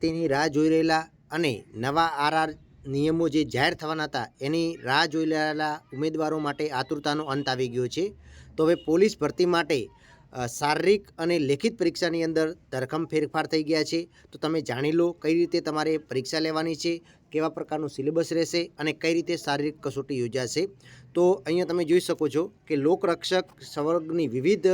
તેની રાહ જોઈ રહેલા અને નવા આરઆર નિયમો જે જાહેર થવાના હતા, એની રાહ જોઈ રહેલા ઉમેદવારો માટે આતુરતાનો અંત આવી ગયો છે. તો હવે પોલીસ ભરતી માટે શારીરિક અને લેખિત પરીક્ષાની અંદર ધરખમ ફેરફાર થઈ ગયા છે. તો તમે જાણી લો કઈ રીતે તમારે પરીક્ષા લેવાની છે, કેવા પ્રકારનું સિલેબસ રહેશે અને કઈ રીતે શારીરિક કસોટી યોજાશે. તો અહીંયા તમે જોઈ શકો છો કે લોકરક્ષક સંવર્ગની વિવિધ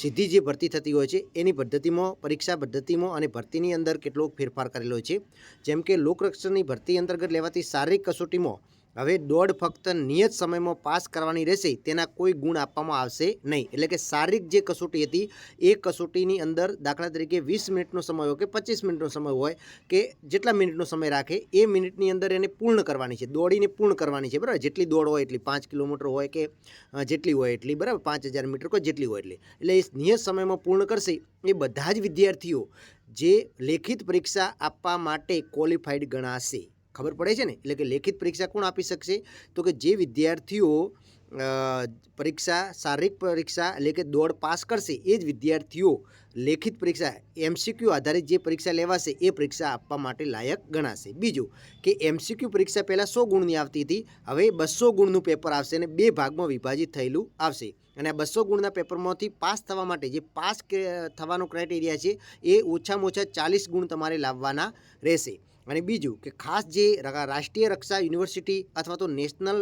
સીધી જે ભરતી થતી હોય છે, એની પદ્ધતિમાં, પરીક્ષા પદ્ધતિમાં અને ભરતીની અંદર કેટલો ફેરફાર કરેલો છે. જેમ કે લોકરક્ષકની ભરતી અંતર્ગત લેવાતી શારીરિક કસોટીમાં હવે દોડ ફક્ત નિયત સમયમાં પાસ કરવાની રહેશે, તેના કોઈ ગુણ આપવામાં આવશે નહીં. એટલે કે શારીરિક જે કસોટી હતી, એ કસોટીની અંદર દાખલા તરીકે વીસ મિનિટનો સમય હોય કે પચીસ મિનિટનો સમય હોય કે જેટલા મિનિટનો સમય રાખે, એ મિનિટની અંદર એને પૂર્ણ કરવાની છે. દોડીને પૂર્ણ કરવાની છે, બરાબર? જેટલી દોડ હોય એટલી. પાંચ કિલોમીટર હોય કે જેટલી હોય એટલી, બરાબર? પાંચ હજાર મીટર કોઈ જેટલી હોય એટલી. એટલે એ નિયત સમયમાં પૂર્ણ કરશે એ બધા જ વિદ્યાર્થીઓ જે લેખિત પરીક્ષા આપવા માટે ક્વોલિફાઈડ ગણાશે. ખબર પડે છે ને? એટલે કે લેખિત પરીક્ષા કોણ આપી શકશે? તો કે જે વિદ્યાર્થીઓ પરીક્ષા, શારીરિક પરીક્ષા એટલે કે દોડ પાસ કરશે, એ જ વિદ્યાર્થીઓ લેખિત પરીક્ષા, એમસીક્યુ આધારિત જે પરીક્ષા લેવાશે, એ પરીક્ષા આપવા માટે લાયક ગણાશે. બીજું કે એમસીક્યુ પરીક્ષા પહેલાં સો ગુણની આવતી હતી, હવે બસો ગુણનું પેપર આવશે અને બે ભાગમાં વિભાજિત થયેલું આવશે. અને આ બસો ગુણના પેપરમાંથી પાસ થવા માટે જે પાસ થવાનો ક્રાઇટેરિયા છે, એ ઓછામાં ઓછા ચાલીસ ગુણ તમારે લાવવાના રહેશે. અને બીજું કે ખાસ જે રાષ્ટ્રીય રક્ષા યુનિવર્સિટી અથવા તો નેશનલ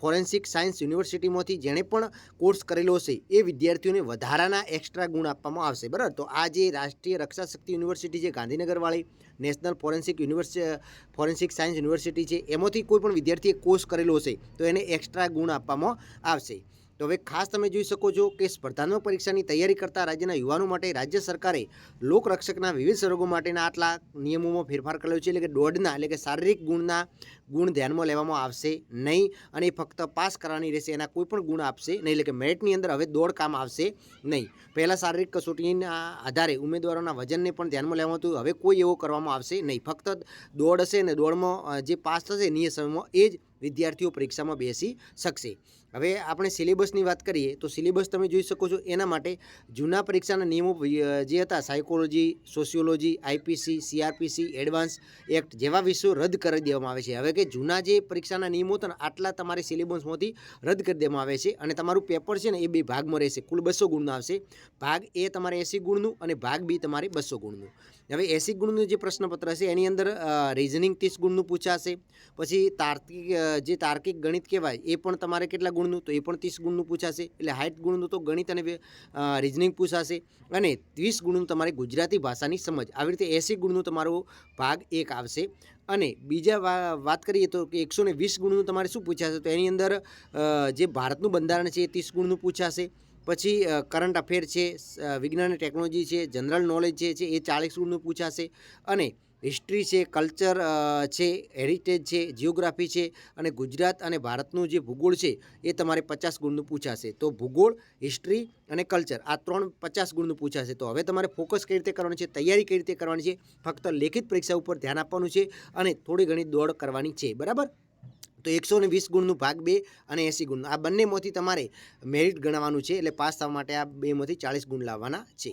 ફોરેન્સિક સાયન્સ યુનિવર્સિટીમાંથી જેણે પણ કોર્સ કરેલો હશે, એ વિદ્યાર્થીઓને વધારાના એક્સ્ટ્રા ગુણ આપવામાં આવશે. બરાબર? તો આ જે રાષ્ટ્રીય રક્ષા શક્તિ યુનિવર્સિટી છે ગાંધીનગરવાળી national forensic university, forensic science university છે, એમાંથી કોઈ પણ વિદ્યાર્થીએ કોર્સ કરેલો હશે, તો એને એક્સ્ટ્રા ગુણ આપવામાં આવશે. તો હવે ખાસ તમે જોઈ શકો છો કે સ્પર્ધાત્મક પરીક્ષાની તૈયારી કરતા રાજ્યના યુવાનો માટે રાજ્ય સરકારે લોકરક્ષકના વિવિધ સ્વર્ગો માટેના આટલા નિયમોમાં ફેરફાર કરેલો છે. એટલે કે દોડના, એટલે કે શારીરિક ગુણના ગુણ ધ્યાનમાં લેવામાં આવશે નહીં અને ફક્ત પાસ કરવાની રહેશે, એના કોઈ પણ ગુણ આપશે નહીં. એટલે કે મેરિટની અંદર હવે દોડ કામ આવશે નહીં. પહેલાં શારીરિક કસોટીના આધારે ઉમેદવારોના વજનને પણ ધ્યાનમાં લેવામાં હતું હવે કોઈ એવો કરવામાં આવશે નહીં. ફક્ત દોડ હશે અને દોડમાં જે પાસ થશે નિયત સમયમાં એ જ વિદ્યાર્થીઓ પરીક્ષામાં બેસી શકશે. હવે આપણે સિલેબસની વાત કરીએ તો સિલેબસ તમે જોઈ શકો છો એના માટે જૂના પરીક્ષાના નિયમો જે હતા, psychology, sociology, IPC, CrPC, advance act જેવા વિષયો રદ કરી દેવામાં આવે છે. હવે કે જૂના જે પરીક્ષાના નિયમો હતા આટલા તમારે સિલેબસમાંથી રદ કરી દેવામાં આવે છે અને તમારું પેપર છે ને એ બે ભાગમાં રહેશે. કુલ બસો ગુણનું આવશે. ભાગ એ તમારે એંસી ગુણનું અને ભાગ બી તમારે બસો ગુણનું. હવે એંસી ગુણનું જે પ્રશ્નપત્ર હશે એની અંદર રિઝનિંગ ત્રીસ ગુણનું પૂછાશે. પછી તાર્કિક જે તાર્કિક ગણિત કહેવાય, એ પણ તમારે કેટલા ગુણનું? તો એ પણ ત્રીસ ગુણનું પૂછાશે. એટલે હાઈટ ગુણનું તો ગણિત અને રિઝનિંગ પૂછાશે. અને ત્રીસ ગુણનું તમારે ગુજરાતી ભાષાની સમજ. આવી રીતે એંસી ગુણનું તમારો ભાગ એક આવશે. અને બીજા વાત કરીએ તો કે એકસો ને વીસ ગુણનું તમારે શું પૂછાશે? તો એની અંદર જે ભારતનું બંધારણ છે એ ત્રીસ ગુણનું પૂછાશે. પછી કરંટ અફેર છે વિજ્ઞાન અને ટેકનોલોજી છે જનરલ નોલેજ છે એ ચાળીસ ગુણનું પૂછાશે. અને હિસ્ટ્રી છે, કલ્ચર છે, હેરિટેજ છે જિયોગ્રાફી છે અને ગુજરાત અને ભારતનું જે ભૂગોળ છે એ તમારે પચાસ ગુણનું પૂછાશે. તો ભૂગોળ, હિસ્ટ્રી અને કલ્ચર આ ત્રણ પચાસ ગુણનું પૂછાશે. તો હવે તમારે ફોકસ કઈ રીતે કરવાનું છે, તૈયારી કઈ રીતે કરવાની છે, ફક્ત લેખિત પરીક્ષા ઉપર ધ્યાન આપવાનું છે અને થોડી ઘણી દોડ કરવાની છે. બરાબર? તો એકસો ને વીસ ગુણનું ભાગ બે અને એંસી ગુણનું. આ બંનેમાંથી તમારે મેરિટ ગણવાનું છે એટલે પાસ થવા માટે આ બેમાંથી ચાળીસ ગુણ લાવવાના છે.